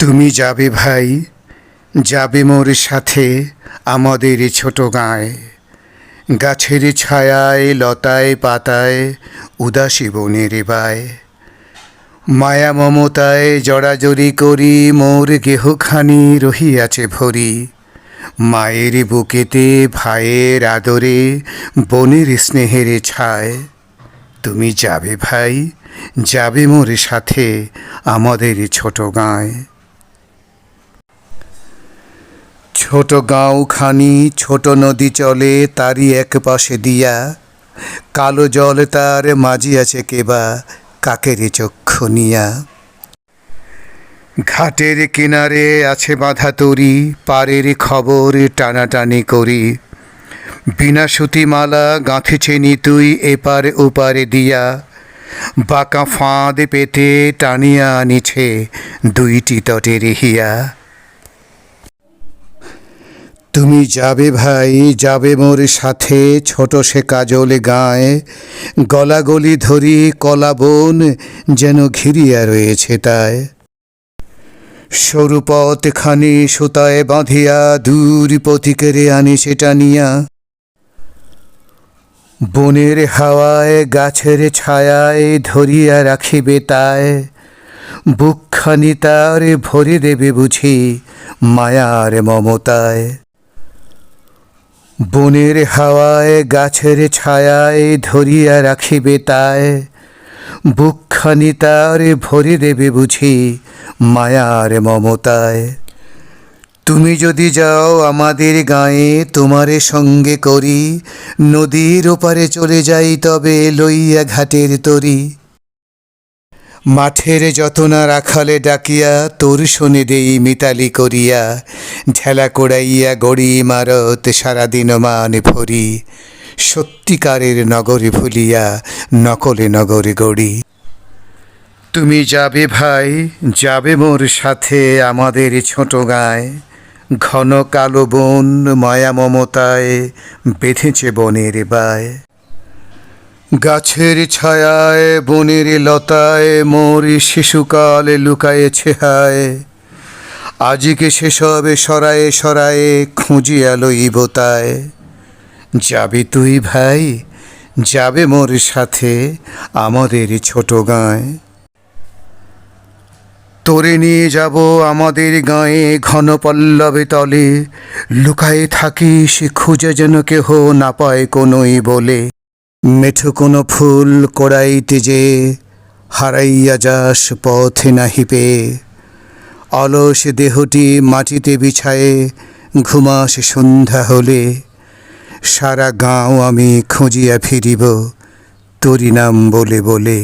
তুমি যাবে ভাই, যাবে মোর সাথে আমাদের ছোট গাঁয়ে। গাছের ছায়ায়, লতায়, পাতায়, উদাসী বনের বায়। মায়া মমতায় জড়াজড়ি করি, মোর গেহখানি রহিয়াছে ভরি। মায়ের বুকেতে, ভাইয়ের আদরে, বনের স্নেহের ছায়। তুমি যাবে ভাই, যাবে মোর সাথে আমাদের ছোট গাঁয়ে। ছোট গাঁওখানি, ছোট নদী চলে, তারই এক পাশে দিয়া। কালো জল তার মাঝিয়াছে কেবা, কাকের চক্ষু নিয়া। ঘাটের কিনারে আছে বাঁধা তরি, পারের খবর টানাটানি করি। বিনা সুতিমালা গাঁথেছে নিতুই এপার ওপারে দিয়া। বাঁকা ফাঁদ পেতে টানিয়া আনিছে দুইটি তটে রেহিয়া তুমি যাবে ভাই, যাবে মোর সাথে, ছোট সে কাজলে গায়ে। গলাগলি ধরি কলা বন যেন ঘিরিয়া রয়েছে তাই। সরু পথখানি সুতায় বাঁধিয়া দূর পথিকেরে আনি সেটা নিয়া। বনের হাওয়ায়, গাছের ছায়ায় ধরিয়া রাখিবে তাই। বুকখানি তার ভরে দেবে বুঝি মায়ার মমতায়। বনের হাওয়ায়, গাছের ছায়ায় ধরিয়া রাখিবে তাই। বুকখানি তার ভরে দেবে বুঝি মায়ার মমতায়। তুমি যদি যাও আমাদের গায়ে, তোমারে সঙ্গে করি, নদীর ওপারে চলে যাই তবে লইয়া ঘাটের তরি। মাঠের যতনা রাখালে ডাকিয়া তোর শোনে দেই মিতালি করিয়া। ঢেলা কোড়াইয়া গড়ি মারত সারাদিন মান ভরি। সত্যিকারের নগরে ভুলিয়া নকলে নগরে গড়ি। তুমি যাবে ভাই, যাবে মোর সাথে আমাদের ছোট গায়ে। ঘন কালো বন, মায়া মমতায় বেঁধেছে বনের বায়। গাছের ছায়ায়, বনের লতায়, মোর শিশুকাল লুকায়েছে হায় আজিকে সেসব সরায়ে সরায়ে খুঁজিয়া লইব তায় যাবি তুই ভাই, যাবে মোর সাথে আমাদের ছোট গাঁয়ে। তোরে নিয়ে যাব আমাদের গাঁয়ে ঘন পল্লবে তলে। লুকায়ে থাকিস খুঁজে যেন কেহ না পায় কোনোই বলে। মেঠো কোনো ফুল কোড়াইতে যে হারাইয়া যাস পথে নাহি পেয়ে অলস দেহটি মাটিতে বিছায়ে, ঘুমাস সন্ধ্যা হলে। সারা গাঁও আমি খুঁজিয়া ফিরিব, তোরি নাম বলে বলে।